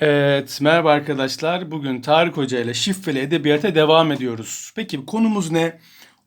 Evet, merhaba arkadaşlar. Bugün Tarık Hoca ile şifreli edebiyata devam ediyoruz. Peki konumuz ne?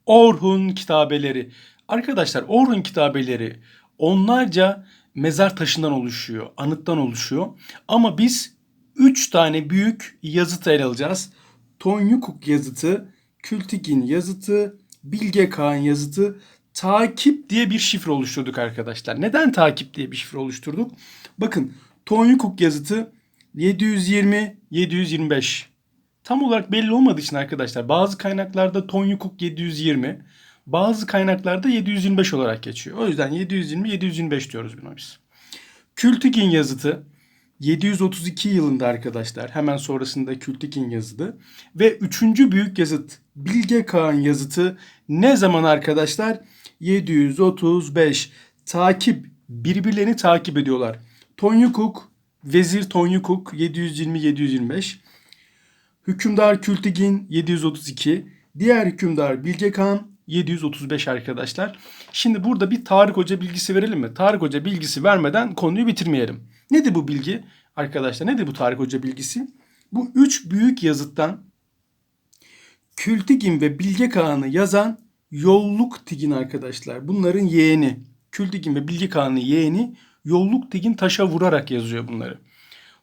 Orhun kitabeleri. Arkadaşlar Orhun kitabeleri onlarca mezar taşından oluşuyor, anıttan oluşuyor. Ama biz üç tane büyük yazıt ele alacağız. Tonyukuk yazıtı, Kültigin yazıtı, Bilge Kağan yazıtı, takip diye bir şifre oluşturduk arkadaşlar. Neden takip diye bir şifre oluşturduk? Bakın Tonyukuk yazıtı 720 725. Tam olarak belli olmadığı için arkadaşlar bazı kaynaklarda Tonyukuk 720, bazı kaynaklarda 725 olarak geçiyor. O yüzden 720 725 diyoruz buna biz. Kültigin yazıtı 732 yılında arkadaşlar hemen sonrasında Kültigin yazıtı ve üçüncü büyük yazıt Bilge Kağan yazıtı ne zaman arkadaşlar? 735 takip birbirlerini takip ediyorlar. Tonyukuk Vezir Tonyukuk 720-725 Hükümdar Kültigin 732 Diğer hükümdar Bilge Kağan 735 arkadaşlar. Şimdi burada bir Tarık Hoca bilgisi verelim mi? Tarık Hoca bilgisi vermeden konuyu bitirmeyelim. Nedir bu bilgi? Arkadaşlar nedir bu Tarık Hoca bilgisi? Bu üç büyük yazıttan Kültigin ve Bilge Kağan'ı yazan Yolluk Tigin arkadaşlar. Bunların yeğeni. Kültigin ve Bilge Kağan'ın yeğeni Yolluk Tigin taşa vurarak yazıyor bunları.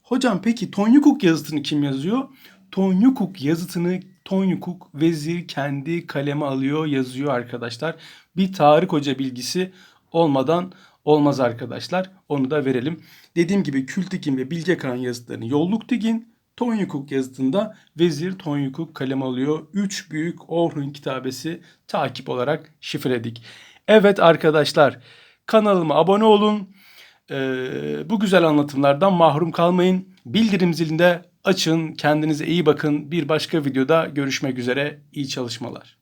Hocam peki Tonyukuk yazıtını kim yazıyor? Tonyukuk yazıtını Tonyukuk vezir kendi kaleme alıyor, yazıyor arkadaşlar. Bir Tarık Hoca bilgisi olmadan olmaz arkadaşlar. Onu da verelim. Dediğim gibi Kültigin ve Bilge Kağan yazıtlarını Yolluk Tigin, Tonyukuk yazıtında Vezir Tonyukuk kaleme alıyor. Üç büyük Orhun kitabesi takip olarak şifreledik. Evet arkadaşlar kanalıma abone olun. Ee, bu güzel anlatımlardan mahrum kalmayın. Bildirim zilinde açın. Kendinize iyi bakın. Bir başka videoda görüşmek üzere. İyi çalışmalar.